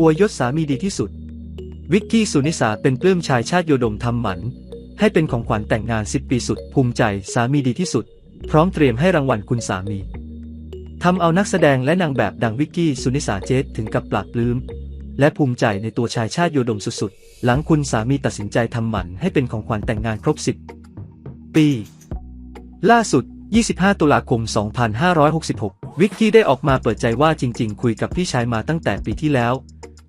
อวยยศสามีดีที่สุด วิกกี้สุนิสาเป็นปลื้มชายชาติโยดมทำหมัน ให้เป็นของขวัญแต่งงาน 10 ปีสุด ภูมิใจสามีดีที่สุด พร้อมเตรียมให้รางวัลคุณสามีทำเอานักแสดงและนางแบบดังวิกกี้สุนิสาเจตถึงกับปลาบปลื้มและภูมิใจในตัวชายชาติโยดมสุดๆ หลังคุณสามีตัดสินใจทำหมันให้เป็นของขวัญแต่งงานครบ 10 ปี ล่าสุด 25 ตุลาคม 2566 วิกกี้ได้ออกมาเปิดใจว่าจริง ๆ คุยกับพี่ชายมาตั้งแต่ปีที่แล้ว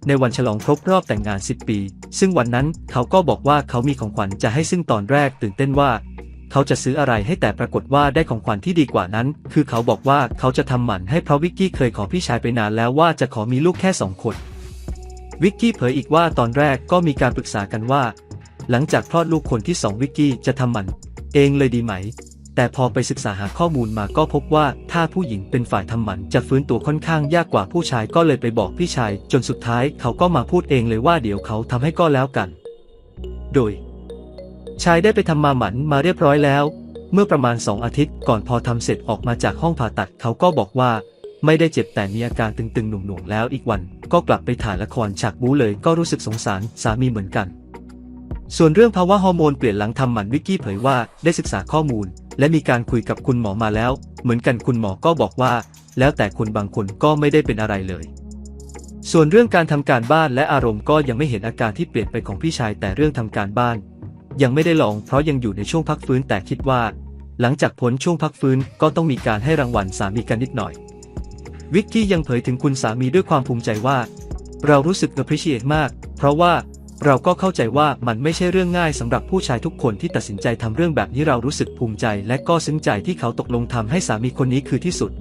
ในวันฉลองครบรอบแต่งงาน 10 ปี ซึ่งวันนั้นเขาก็บอกว่าเขามีของขวัญจะให้ซึ่งตอนแรกตื่นเต้นว่า เขาจะซื้ออะไรให้แต่ปรากฏว่าได้ของขวัญที่ดีกว่านั้น คือเขาบอกว่าเขาจะทำหมันให้เพราะวิกกี้เคยขอพี่ชายไปนานแล้วว่าจะขอมีลูกแค่สองคนวิกกี้เผยอีกว่าตอนแรกก็มีการปรึกษากันว่า หลังจากคลอดลูกคนที่สองวิกกี้จะทำหมัน เองเลยดีไหม แต่พอไปศึกษาหาข้อมูลมาก็พบว่าถ้าผู้หญิงเป็นฝ่ายทำหมันจะฟื้นตัวค่อนข้างยากกว่าผู้ชายก็เลยไปบอกพี่ชาย จนสุดท้ายเขาก็มาพูดเองเลยว่าเดี๋ยวเขาทำให้ก็แล้วกัน โดย ชายได้ไปทำมาหมันมาเรียบร้อยแล้ว เมื่อประมาณสองอาทิตย์ก่อนพอทำเสร็จออกมาจากห้องผ่าตัดเขาก็บอกว่า ไม่ได้เจ็บแต่มีอาการตึงๆหน่วงๆแล้วอีกวัน ก็กลับไปถ่ายละครฉากบู๊เลยก็รู้สึกสงสารสามีเหมือนกัน ส่วนเรื่องภาวะฮอร์โมนเปลี่ยนหลังทำหมันวิกกี้เผยว่าได้ศึกษาข้อมูล และมีการคุยกับคุณหมอมาแล้ว เหมือนกันคุณหมอก็บอกว่า แล้วแต่คนบางคนก็ไม่ได้เป็นอะไรเลย ส่วนเรื่องการทำการบ้านและอารมณ์ก็ยังไม่เห็นอาการที่เปลี่ยนไปของพี่ชายแต่เรื่องทำการบ้าน ยังไม่ได้ลองเพราะยังอยู่ในช่วงพักฟื้นแต่คิดว่า หลังจากพ้นช่วงพักฟื้นก็ต้องมีการให้รางวัลสามีกันนิดหน่อย วิกกี้ยังเผยถึงคุณสามีด้วยความภูมิใจว่า เรารู้สึก appreciate มาก เพราะว่า เราก็เข้าใจว่ามันไม่ใช่เรื่องง่ายสำหรับผู้ชายทุกคนที่ตัดสินใจทำเรื่องแบบนี้เรารู้สึกภูมิใจ และก็ซึ้งใจที่เขาตกลงทำให้สามีคนนี้คือที่สุด